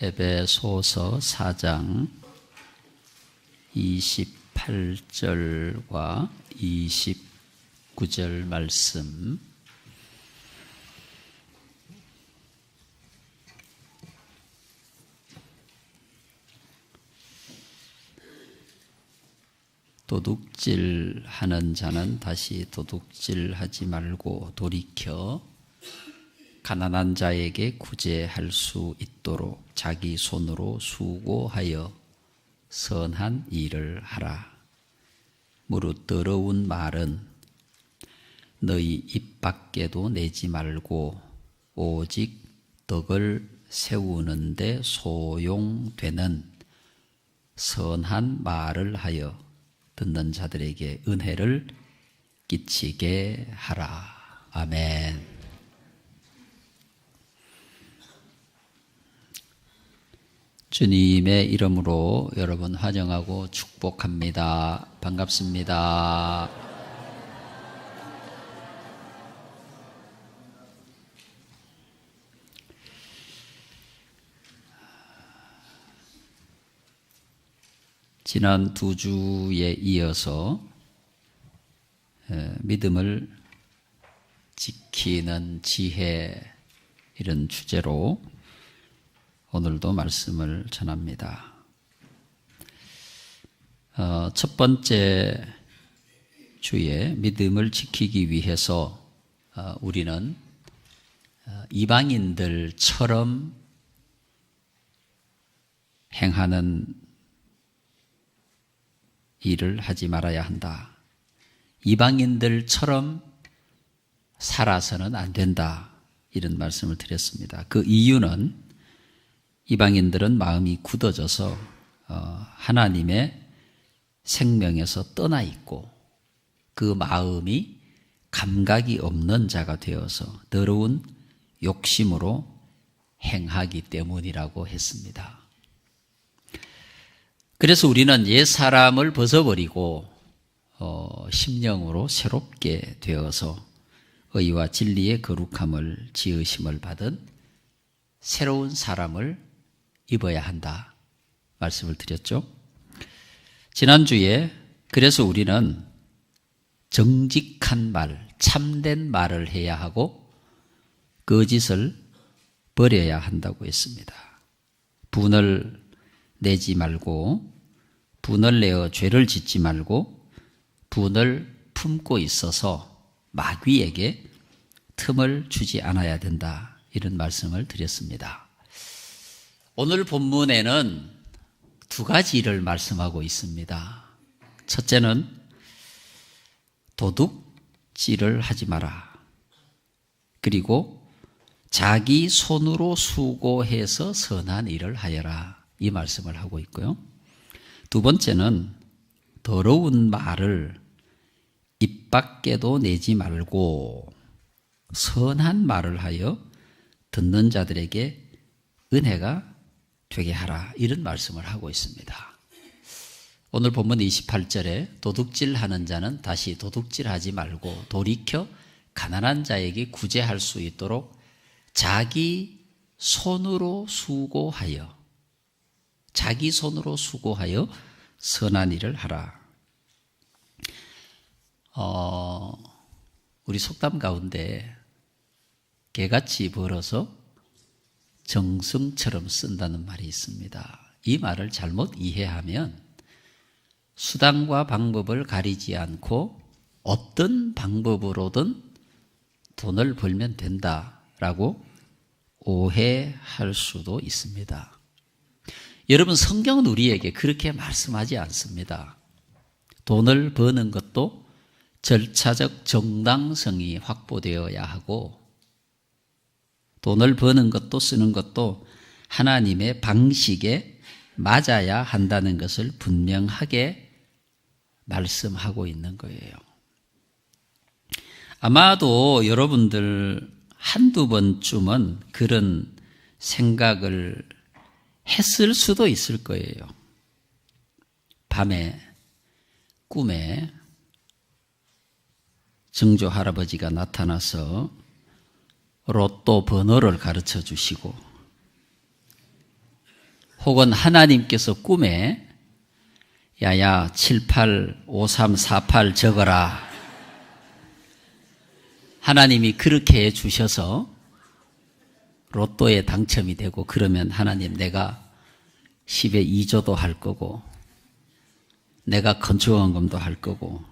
에베소서 4장 28절과 29절 말씀. 도둑질 하는 자는 다시 도둑질 하지 말고 돌이켜 가난한 자에게 구제할 수 있도록 자기 손으로 수고하여 선한 일을 하라. 무릇 더러운 말은 너희 입 밖에도 내지 말고 오직 덕을 세우는데 소용되는 선한 말을 하여 듣는 자들에게 은혜를 끼치게 하라. 아멘. 주님의 이름으로 여러분 환영하고 축복합니다. 반갑습니다. 지난 두 주에 이어서 믿음을 지키는 지혜 이런 주제로 오늘도 말씀을 전합니다. 어, 첫 번째 주에 믿음을 지키기 위해서 어, 우리는 어, 이방인들처럼 행하는 일을 하지 말아야 한다. 이방인들처럼 살아서는 안 된다. 이런 말씀을 드렸습니다. 그 이유는 이방인들은 마음이 굳어져서 어, 하나님의 생명에서 떠나 있고 그 마음이 감각이 없는 자가 되어서 더러운 욕심으로 행하기 때문이라고 했습니다. 그래서 우리는 옛 사람을 벗어버리고 어, 심령으로 새롭게 되어서 의와 진리의 거룩함을 지으심을 받은 새로운 사람을 입어야 한다 말씀을 드렸죠. 지난주에 그래서 우리는 정직한 말, 참된 말을 해야 하고 거짓을 버려야 한다고 했습니다. 분을 내지 말고 분을 내어 죄를 짓지 말고 분을 품고 있어서 마귀에게 틈을 주지 않아야 된다. 이런 말씀을 드렸습니다. 오늘 본문에는 두 가지 를 말씀하고 있습니다. 첫째는 도둑질을 하지 마라. 그리고 자기 손으로 수고해서 선한 일을 하여라. 이 말씀을 하고 있고요. 두 번째는 더러운 말을 입 밖에도 내지 말고 선한 말을 하여 듣는 자들에게 은혜가 되게 하라. 이런 말씀을 하고 있습니다. 오늘 본문 28절에 도둑질 하는 자는 다시 도둑질 하지 말고 돌이켜 가난한 자에게 구제할 수 있도록 자기 손으로 수고하여 자기 손으로 수고하여 선한 일을 하라. 어, 우리 속담 가운데 개같이 벌어서 정승처럼 쓴다는 말이 있습니다. 이 말을 잘못 이해하면 수단과 방법을 가리지 않고 어떤 방법으로든 돈을 벌면 된다라고 오해할 수도 있습니다. 여러분 성경은 우리에게 그렇게 말씀하지 않습니다. 돈을 버는 것도 절차적 정당성이 확보되어야 하고 돈을 버는 것도 쓰는 것도 하나님의 방식에 맞아야 한다는 것을 분명하게 말씀하고 있는 거예요. 아마도 여러분들 한두 번쯤은 그런 생각을 했을 수도 있을 거예요. 밤에 꿈에 증조 할아버지가 나타나서 로또 번호를 가르쳐 주시고 혹은 하나님께서 꿈에 야야 785348 적어라. 하나님이 그렇게 해 주셔서 로또에 당첨이 되고 그러면 하나님 내가 10에 2조도 할 거고 내가 건축원금도 할 거고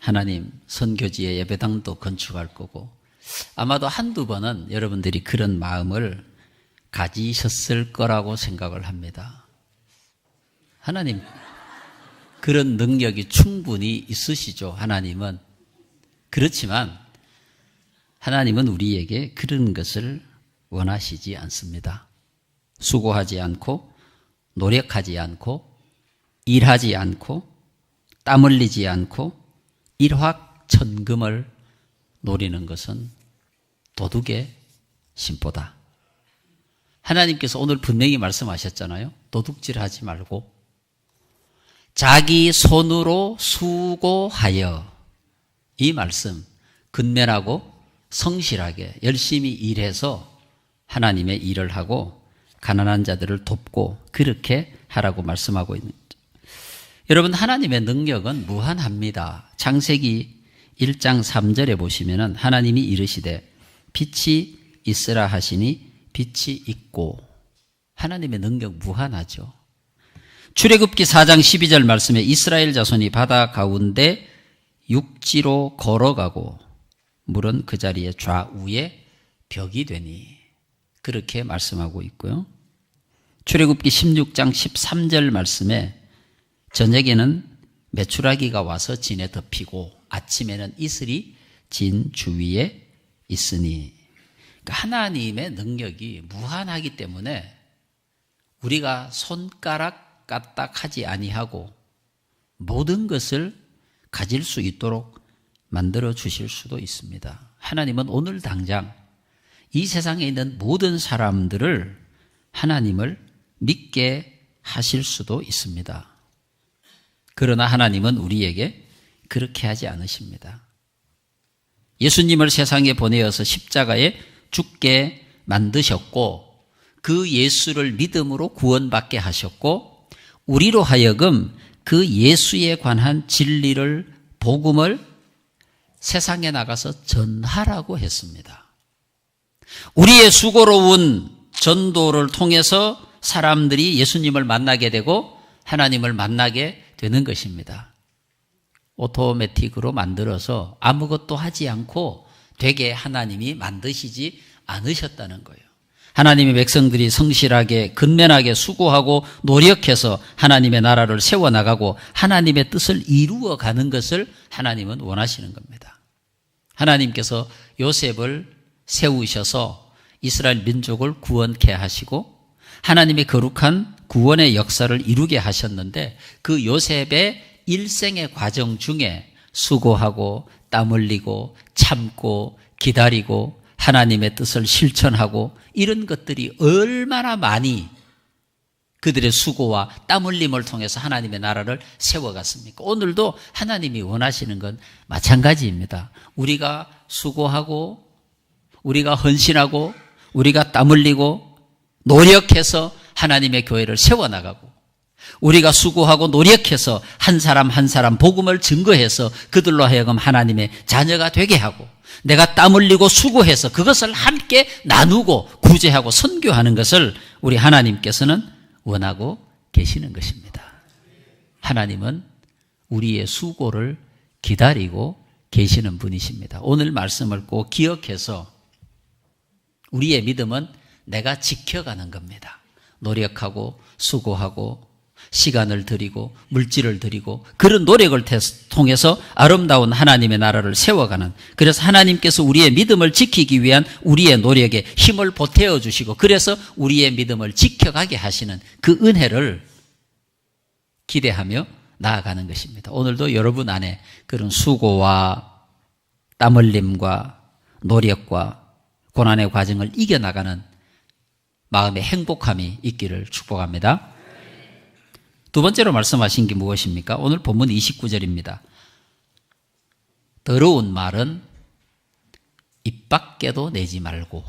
하나님 선교지의 예배당도 건축할 거고 아마도 한두 번은 여러분들이 그런 마음을 가지셨을 거라고 생각을 합니다. 하나님 그런 능력이 충분히 있으시죠. 하나님은 그렇지만 하나님은 우리에게 그런 것을 원하시지 않습니다. 수고하지 않고 노력하지 않고 일하지 않고 땀 흘리지 않고 일확천금을 노리는 것은 도둑의 심보다. 하나님께서 오늘 분명히 말씀하셨잖아요. 도둑질 하지 말고 자기 손으로 수고하여 이 말씀 근면하고 성실하게 열심히 일해서 하나님의 일을 하고 가난한 자들을 돕고 그렇게 하라고 말씀하고 있는. 여러분 하나님의 능력은 무한합니다. 창세기 1장 3절에 보시면은 하나님이 이르시되 빛이 있으라 하시니 빛이 있고 하나님의 능력 무한하죠. 출애굽기 4장 12절 말씀에 이스라엘 자손이 바다 가운데 육지로 걸어가고 물은 그 자리에 좌우에 벽이 되니 그렇게 말씀하고 있고요. 출애굽기 16장 13절 말씀에 저녁에는 메추라기가 와서 진에 덮이고 아침에는 이슬이 진 주위에 있으니 그러니까 하나님의 능력이 무한하기 때문에 우리가 손가락 까딱하지 아니하고 모든 것을 가질 수 있도록 만들어 주실 수도 있습니다. 하나님은 오늘 당장 이 세상에 있는 모든 사람들을 하나님을 믿게 하실 수도 있습니다. 그러나 하나님은 우리에게 그렇게 하지 않으십니다. 예수님을 세상에 보내어서 십자가에 죽게 만드셨고 그 예수를 믿음으로 구원받게 하셨고 우리로 하여금 그 예수에 관한 진리를 복음을 세상에 나가서 전하라고 했습니다. 우리의 수고로운 전도를 통해서 사람들이 예수님을 만나게 되고 하나님을 만나게 되는 것입니다. 오토매틱으로 만들어서 아무것도 하지 않고 되게 하나님이 만드시지 않으셨다는 거예요. 하나님의 백성들이 성실하게 근면하게 수고하고 노력해서 하나님의 나라를 세워 나가고 하나님의 뜻을 이루어 가는 것을 하나님은 원하시는 겁니다. 하나님께서 요셉을 세우셔서 이스라엘 민족을 구원케 하시고 하나님의 거룩한 구원의 역사를 이루게 하셨는데 그 요셉의 일생의 과정 중에 수고하고 땀 흘리고 참고 기다리고 하나님의 뜻을 실천하고 이런 것들이 얼마나 많이 그들의 수고와 땀 흘림을 통해서 하나님의 나라를 세워갔습니까? 오늘도 하나님이 원하시는 건 마찬가지입니다. 우리가 수고하고 우리가 헌신하고 우리가 땀 흘리고 노력해서 하나님의 교회를 세워나가고 우리가 수고하고 노력해서 한 사람 한 사람 복음을 증거해서 그들로 하여금 하나님의 자녀가 되게 하고 내가 땀 흘리고 수고해서 그것을 함께 나누고 구제하고 선교하는 것을 우리 하나님께서는 원하고 계시는 것입니다. 하나님은 우리의 수고를 기다리고 계시는 분이십니다. 오늘 말씀을 꼭 기억해서 우리의 믿음은 내가 지켜가는 겁니다. 노력하고 수고하고 시간을 들이고 물질을 들이고 그런 노력을 통해서 아름다운 하나님의 나라를 세워가는 그래서 하나님께서 우리의 믿음을 지키기 위한 우리의 노력에 힘을 보태어 주시고 그래서 우리의 믿음을 지켜가게 하시는 그 은혜를 기대하며 나아가는 것입니다. 오늘도 여러분 안에 그런 수고와 땀 흘림과 노력과 고난의 과정을 이겨나가는 마음의 행복함이 있기를 축복합니다. 두 번째로 말씀하신 게 무엇입니까? 오늘 본문 29절입니다. 더러운 말은 입 밖에도 내지 말고,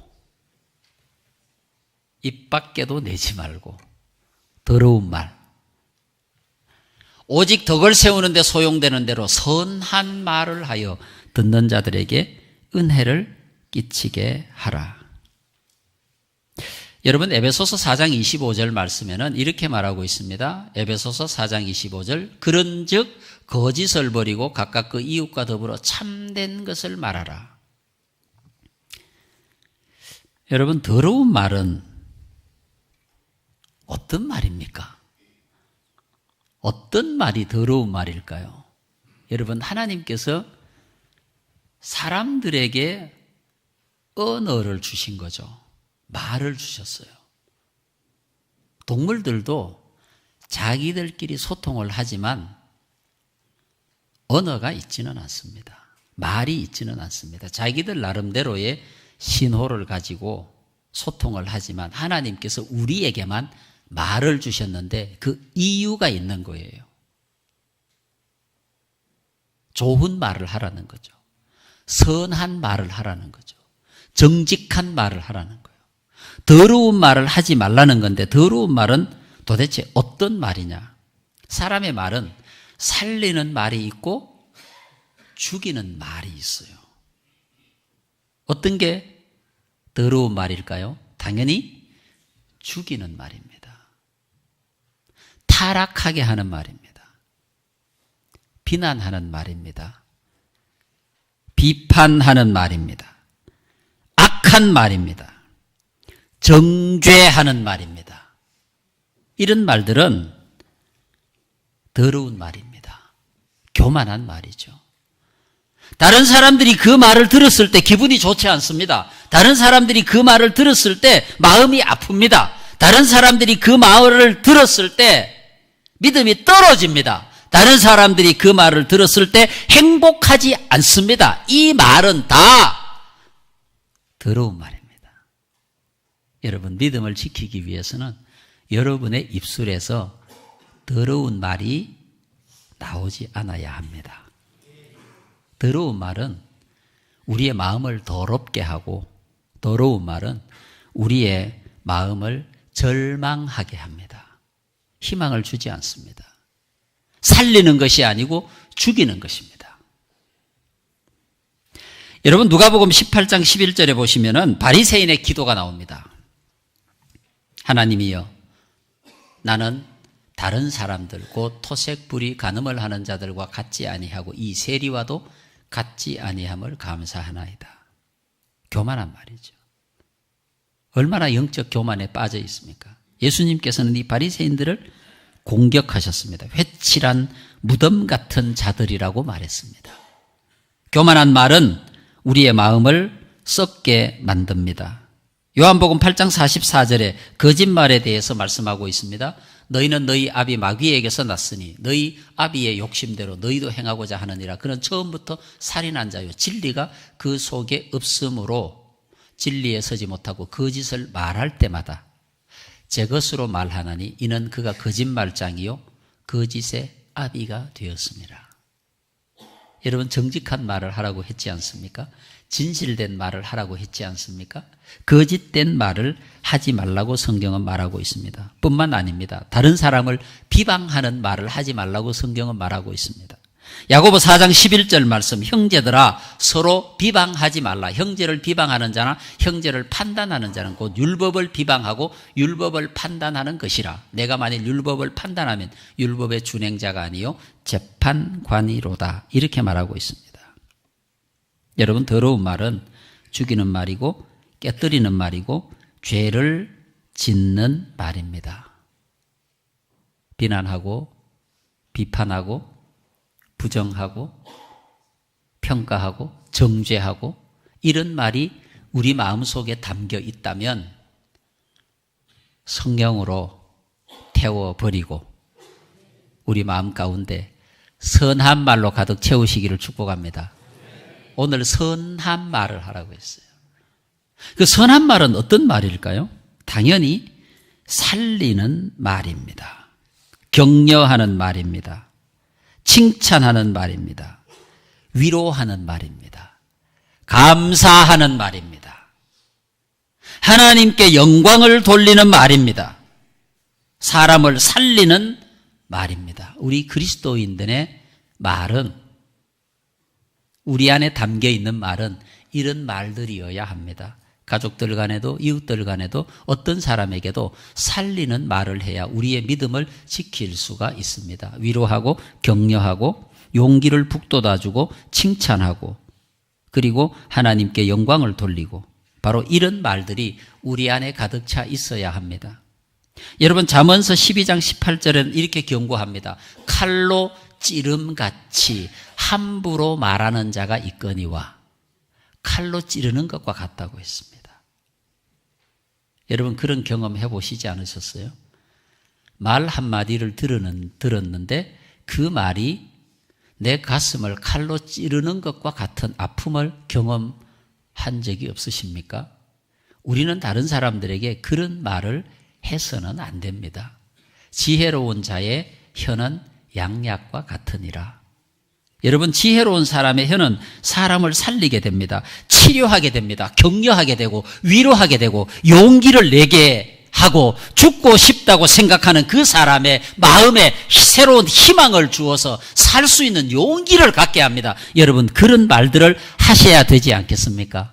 입 밖에도 내지 말고, 더러운 말. 오직 덕을 세우는데 소용되는 대로 선한 말을 하여 듣는 자들에게 은혜를 끼치게 하라. 여러분 에베소서 4장 25절 말씀에는 이렇게 말하고 있습니다. 에베소서 4장 25절 그런즉 거짓을 버리고 각각 그 이웃과 더불어 참된 것을 말하라. 여러분 더러운 말은 어떤 말입니까? 어떤 말이 더러운 말일까요? 여러분 하나님께서 사람들에게 언어를 주신 거죠. 말을 주셨어요. 동물들도 자기들끼리 소통을 하지만 언어가 있지는 않습니다. 말이 있지는 않습니다. 자기들 나름대로의 신호를 가지고 소통을 하지만 하나님께서 우리에게만 말을 주셨는데 그 이유가 있는 거예요. 좋은 말을 하라는 거죠. 선한 말을 하라는 거죠. 정직한 말을 하라는 거예요. 더러운 말을 하지 말라는 건데 더러운 말은 도대체 어떤 말이냐? 사람의 말은 살리는 말이 있고 죽이는 말이 있어요. 어떤 게 더러운 말일까요? 당연히 죽이는 말입니다. 타락하게 하는 말입니다. 비난하는 말입니다. 비판하는 말입니다. 악한 말입니다. 정죄하는 말입니다. 이런 말들은 더러운 말입니다. 교만한 말이죠. 다른 사람들이 그 말을 들었을 때 기분이 좋지 않습니다. 다른 사람들이 그 말을 들었을 때 마음이 아픕니다. 다른 사람들이 그 말을 들었을 때 믿음이 떨어집니다. 다른 사람들이 그 말을 들었을 때 행복하지 않습니다. 이 말은 다 더러운 말입니다. 여러분 믿음을 지키기 위해서는 여러분의 입술에서 더러운 말이 나오지 않아야 합니다. 더러운 말은 우리의 마음을 더럽게 하고 더러운 말은 우리의 마음을 절망하게 합니다. 희망을 주지 않습니다. 살리는 것이 아니고 죽이는 것입니다. 여러분 누가복음 18장 11절에 보시면은 바리새인의 기도가 나옵니다. 하나님이여 나는 다른 사람들 곧 토색 불이 간음을 하는 자들과 같지 아니하고 이 세리와도 같지 아니함을 감사하나이다. 교만한 말이죠. 얼마나 영적 교만에 빠져 있습니까? 예수님께서는 이 바리새인들을 공격하셨습니다. 회칠한 무덤 같은 자들이라고 말했습니다. 교만한 말은 우리의 마음을 썩게 만듭니다. 요한복음 8장 44절에 거짓말에 대해서 말씀하고 있습니다. 너희는 너희 아비 마귀에게서 났으니 너희 아비의 욕심대로 너희도 행하고자 하느니라. 그는 처음부터 살인한 자요. 진리가 그 속에 없으므로 진리에 서지 못하고 거짓을 말할 때마다 제 것으로 말하나니 이는 그가 거짓말장이요 거짓의 아비가 되었습니다. 여러분 정직한 말을 하라고 했지 않습니까? 진실된 말을 하라고 했지 않습니까? 거짓된 말을 하지 말라고 성경은 말하고 있습니다. 뿐만 아닙니다. 다른 사람을 비방하는 말을 하지 말라고 성경은 말하고 있습니다. 야고보 4장 11절 말씀 형제들아 서로 비방하지 말라. 형제를 비방하는 자나 형제를 판단하는 자는 곧 율법을 비방하고 율법을 판단하는 것이라. 내가 만일 율법을 판단하면 율법의 준행자가 아니요 재판관이로다. 이렇게 말하고 있습니다. 여러분 더러운 말은 죽이는 말이고 깨뜨리는 말이고 죄를 짓는 말입니다. 비난하고 비판하고 부정하고 평가하고 정죄하고 이런 말이 우리 마음속에 담겨 있다면 성령으로 태워버리고 우리 마음 가운데 선한 말로 가득 채우시기를 축복합니다. 오늘 선한 말을 하라고 했어요. 그 선한 말은 어떤 말일까요? 당연히 살리는 말입니다. 격려하는 말입니다. 칭찬하는 말입니다. 위로하는 말입니다. 감사하는 말입니다. 하나님께 영광을 돌리는 말입니다. 사람을 살리는 말입니다. 우리 그리스도인들의 말은 우리 안에 담겨 있는 말은 이런 말들이어야 합니다. 가족들 간에도 이웃들 간에도 어떤 사람에게도 살리는 말을 해야 우리의 믿음을 지킬 수가 있습니다. 위로하고 격려하고 용기를 북돋아주고 칭찬하고 그리고 하나님께 영광을 돌리고 바로 이런 말들이 우리 안에 가득 차 있어야 합니다. 여러분 잠언서 12장 18절에는 이렇게 경고합니다. 칼로 찌름같이 함부로 말하는 자가 있거니와 칼로 찌르는 것과 같다고 했습니다. 여러분 그런 경험 해보시지 않으셨어요? 말 한마디를 들었는데 그 말이 내 가슴을 칼로 찌르는 것과 같은 아픔을 경험한 적이 없으십니까? 우리는 다른 사람들에게 그런 말을 해서는 안 됩니다. 지혜로운 자의 혀는 양약과 같으니라. 여러분, 지혜로운 사람의 혀는 사람을 살리게 됩니다. 치료하게 됩니다. 격려하게 되고, 위로하게 되고, 용기를 내게 하고, 죽고 싶다고 생각하는 그 사람의 마음에 새로운 희망을 주어서 살 수 있는 용기를 갖게 합니다. 여러분, 그런 말들을 하셔야 되지 않겠습니까?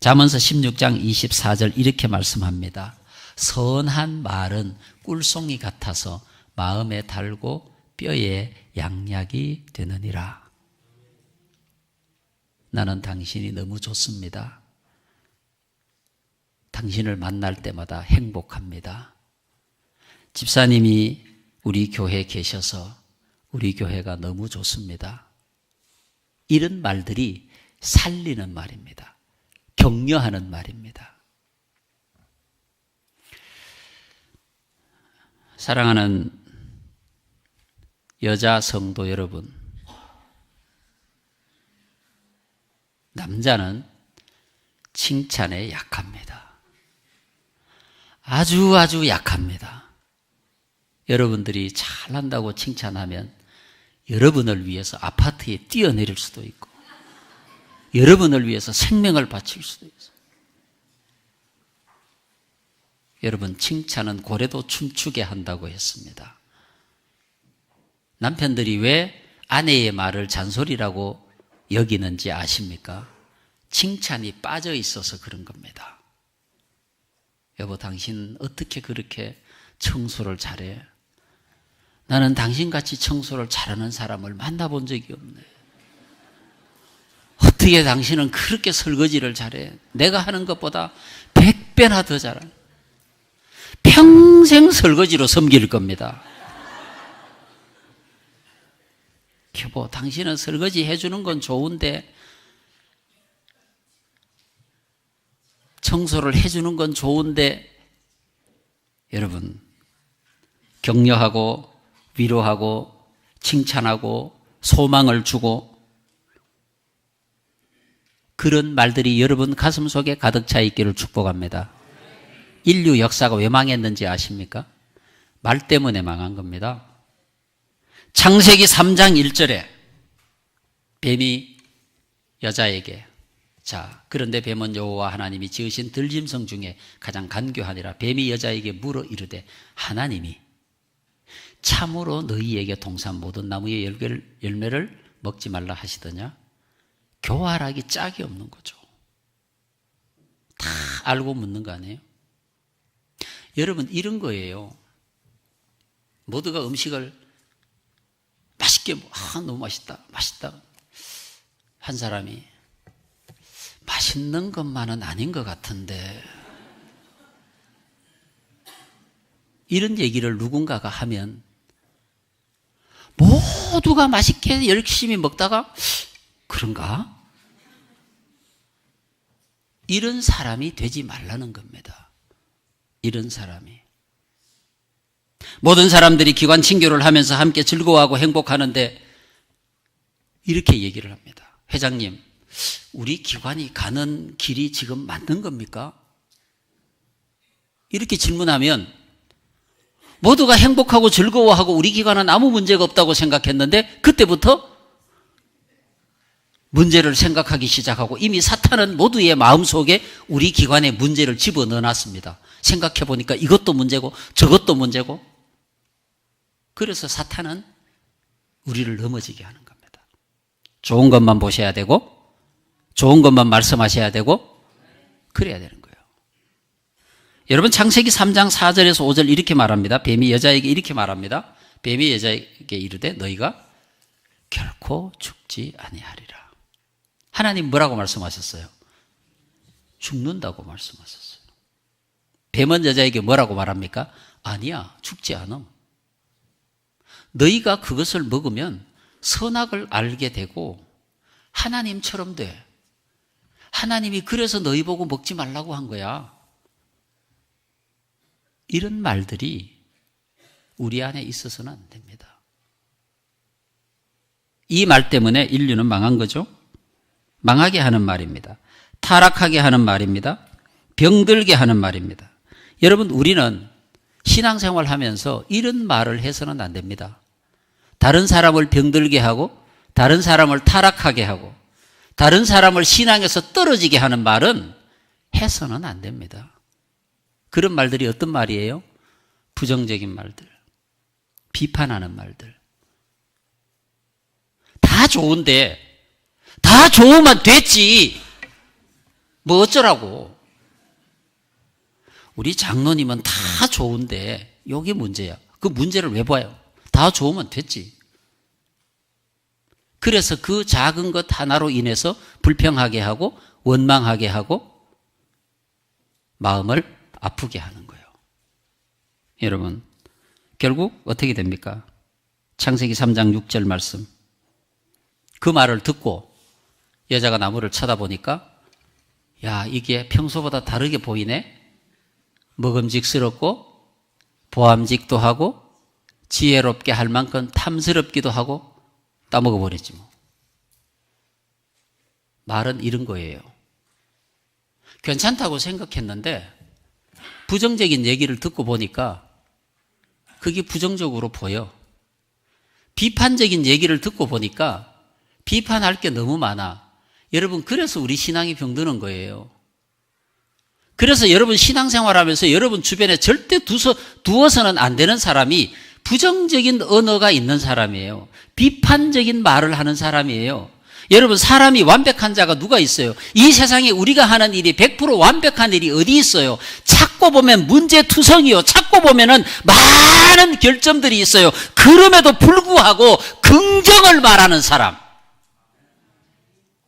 잠언서 16장 24절 이렇게 말씀합니다. 선한 말은 꿀송이 같아서 마음에 달고 뼈에 양약이 되느니라. 나는 당신이 너무 좋습니다. 당신을 만날 때마다 행복합니다. 집사님이 우리 교회에 계셔서 우리 교회가 너무 좋습니다. 이런 말들이 살리는 말입니다. 격려하는 말입니다. 사랑하는 여자 성도 여러분, 남자는 칭찬에 약합니다. 아주 아주 약합니다. 여러분들이 잘한다고 칭찬하면 여러분을 위해서 아파트에 뛰어내릴 수도 있고, 여러분을 위해서 생명을 바칠 수도 있어요. 여러분, 칭찬은 고래도 춤추게 한다고 했습니다. 남편들이 왜 아내의 말을 잔소리라고 여기는지 아십니까? 칭찬이 빠져 있어서 그런 겁니다. 여보, 당신 어떻게 그렇게 청소를 잘해? 나는 당신같이 청소를 잘하는 사람을 만나본 적이 없네. 어떻게 당신은 그렇게 설거지를 잘해? 내가 하는 것보다 백배나 더 잘하네. 평생 설거지로 섬길 겁니다. 여보, 당신은 설거지 해주는 건 좋은데, 청소를 해주는 건 좋은데, 여러분, 격려하고, 위로하고, 칭찬하고, 소망을 주고, 그런 말들이 여러분 가슴 속에 가득 차 있기를 축복합니다. 인류 역사가 왜 망했는지 아십니까? 말 때문에 망한 겁니다. 창세기 3장 1절에 뱀이 여자에게 자 그런데 뱀은 여호와 하나님이 지으신 들짐승 중에 가장 간교하니라. 뱀이 여자에게 물어 이르되 하나님이 참으로 너희에게 동산 모든 나무의 열매를, 열매를 먹지 말라 하시더냐? 교활하기 짝이 없는 거죠. 다 알고 묻는 거 아니에요? 여러분 이런 거예요. 모두가 음식을 맛있게 아 너무 맛있다 맛있다 한 사람이 맛있는 것만은 아닌 것 같은데 이런 얘기를 누군가가 하면 모두가 맛있게 열심히 먹다가 그런가? 이런 사람이 되지 말라는 겁니다. 이런 사람이. 모든 사람들이 기관 친교를 하면서 함께 즐거워하고 행복하는데 이렇게 얘기를 합니다. 회장님, 우리 기관이 가는 길이 지금 맞는 겁니까? 이렇게 질문하면 모두가 행복하고 즐거워하고 우리 기관은 아무 문제가 없다고 생각했는데 그때부터 문제를 생각하기 시작하고 이미 사탄은 모두의 마음속에 우리 기관에 문제를 집어넣어 놨습니다. 생각해 보니까 이것도 문제고 저것도 문제고. 그래서 사탄은 우리를 넘어지게 하는 겁니다. 좋은 것만 보셔야 되고, 좋은 것만 말씀하셔야 되고, 그래야 되는 거예요. 여러분, 창세기 3장 4절에서 5절 이렇게 말합니다. 뱀이 여자에게 이렇게 말합니다. 뱀이 여자에게 이르되 너희가 결코 죽지 아니하리라. 하나님 뭐라고 말씀하셨어요? 죽는다고 말씀하셨어요. 뱀은 여자에게 뭐라고 말합니까? 아니야, 죽지 않음. 너희가 그것을 먹으면 선악을 알게 되고 하나님처럼 돼. 하나님이 그래서 너희 보고 먹지 말라고 한 거야. 이런 말들이 우리 안에 있어서는 안 됩니다. 이 말 때문에 인류는 망한 거죠. 망하게 하는 말입니다. 타락하게 하는 말입니다. 병들게 하는 말입니다. 여러분, 우리는 신앙생활 하면서 이런 말을 해서는 안 됩니다. 다른 사람을 병들게 하고, 다른 사람을 타락하게 하고, 다른 사람을 신앙에서 떨어지게 하는 말은 해서는 안 됩니다. 그런 말들이 어떤 말이에요? 부정적인 말들, 비판하는 말들. 다 좋은데, 다 좋으면 됐지. 뭐 어쩌라고. 우리 장로님은 다 좋은데, 여기 문제야. 그 문제를 왜 봐요? 다 좋으면 됐지. 그래서 그 작은 것 하나로 인해서 불평하게 하고, 원망하게 하고, 마음을 아프게 하는 거예요. 여러분, 결국 어떻게 됩니까? 창세기 3장 6절 말씀. 그 말을 듣고 여자가 나무를 쳐다보니까 야, 이게 평소보다 다르게 보이네? 먹음직스럽고 보암직도 하고 지혜롭게 할 만큼 탐스럽기도 하고 따먹어버리지 뭐. 말은 이런 거예요. 괜찮다고 생각했는데 부정적인 얘기를 듣고 보니까 그게 부정적으로 보여. 비판적인 얘기를 듣고 보니까 비판할 게 너무 많아. 여러분, 그래서 우리 신앙이 병드는 거예요. 그래서 여러분 신앙생활 하면서 여러분 주변에 절대 두서, 두어서는 안 되는 사람이 부정적인 언어가 있는 사람이에요. 비판적인 말을 하는 사람이에요. 여러분, 사람이 완벽한 자가 누가 있어요? 이 세상에 우리가 하는 일이 100% 완벽한 일이 어디 있어요? 찾고 보면 문제투성이요. 찾고 보면은 많은 결점들이 있어요. 그럼에도 불구하고 긍정을 말하는 사람.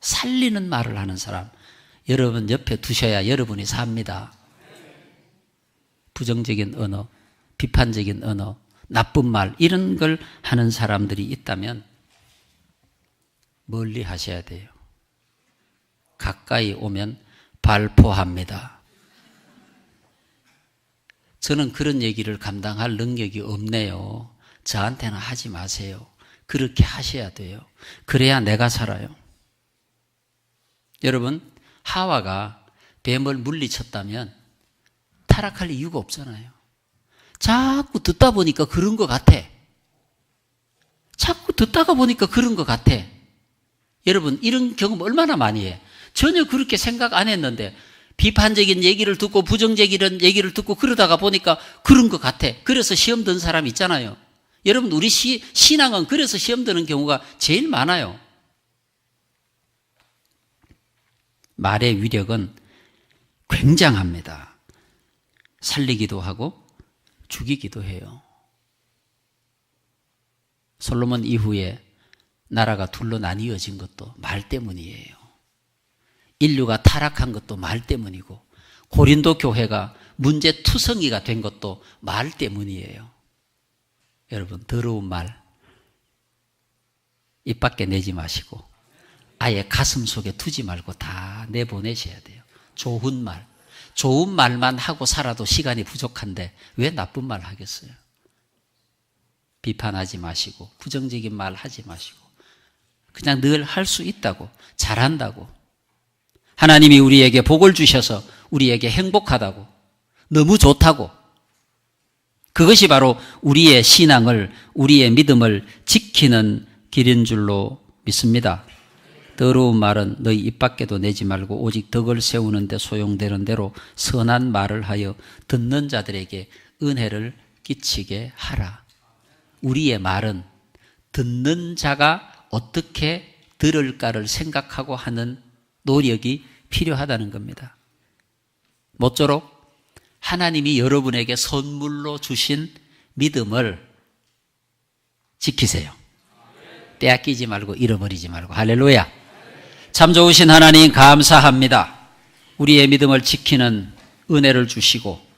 살리는 말을 하는 사람. 여러분 옆에 두셔야 여러분이 삽니다. 부정적인 언어, 비판적인 언어, 나쁜 말, 이런 걸 하는 사람들이 있다면 멀리 하셔야 돼요. 가까이 오면 발포합니다. 저는 그런 얘기를 감당할 능력이 없네요. 저한테는 하지 마세요. 그렇게 하셔야 돼요. 그래야 내가 살아요. 여러분, 하와가 뱀을 물리쳤다면 타락할 이유가 없잖아요. 자꾸 듣다 보니까 그런 것 같아. 자꾸 듣다가 보니까 그런 것 같아. 여러분, 이런 경험 얼마나 많이 해? 전혀 그렇게 생각 안 했는데, 비판적인 얘기를 듣고 부정적인 얘기를 듣고 그러다가 보니까 그런 것 같아. 그래서 시험 든 사람 있잖아요. 여러분, 우리 시, 신앙은 그래서 시험 드는 경우가 제일 많아요. 말의 위력은 굉장합니다. 살리기도 하고 죽이기도 해요. 솔로몬 이후에 나라가 둘로 나뉘어진 것도 말 때문이에요. 인류가 타락한 것도 말 때문이고 고린도 교회가 문제 투성이가 된 것도 말 때문이에요. 여러분 더러운 말 입 밖에 내지 마시고 아예 가슴 속에 두지 말고 다 내보내셔야 돼요. 좋은 말. 좋은 말만 하고 살아도 시간이 부족한데 왜 나쁜 말 하겠어요? 비판하지 마시고 부정적인 말 하지 마시고 그냥 늘 할 수 있다고 잘한다고 하나님이 우리에게 복을 주셔서 우리에게 행복하다고 너무 좋다고 그것이 바로 우리의 신앙을 우리의 믿음을 지키는 길인 줄로 믿습니다. 더러운 말은 너희 입 밖에도 내지 말고 오직 덕을 세우는데 소용되는 대로 선한 말을 하여 듣는 자들에게 은혜를 끼치게 하라. 우리의 말은 듣는 자가 어떻게 들을까를 생각하고 하는 노력이 필요하다는 겁니다. 모쪼록 하나님이 여러분에게 선물로 주신 믿음을 지키세요. 빼앗기지 말고 잃어버리지 말고 할렐루야. 참 좋으신 하나님 감사합니다. 우리의 믿음을 지키는 은혜를 주시고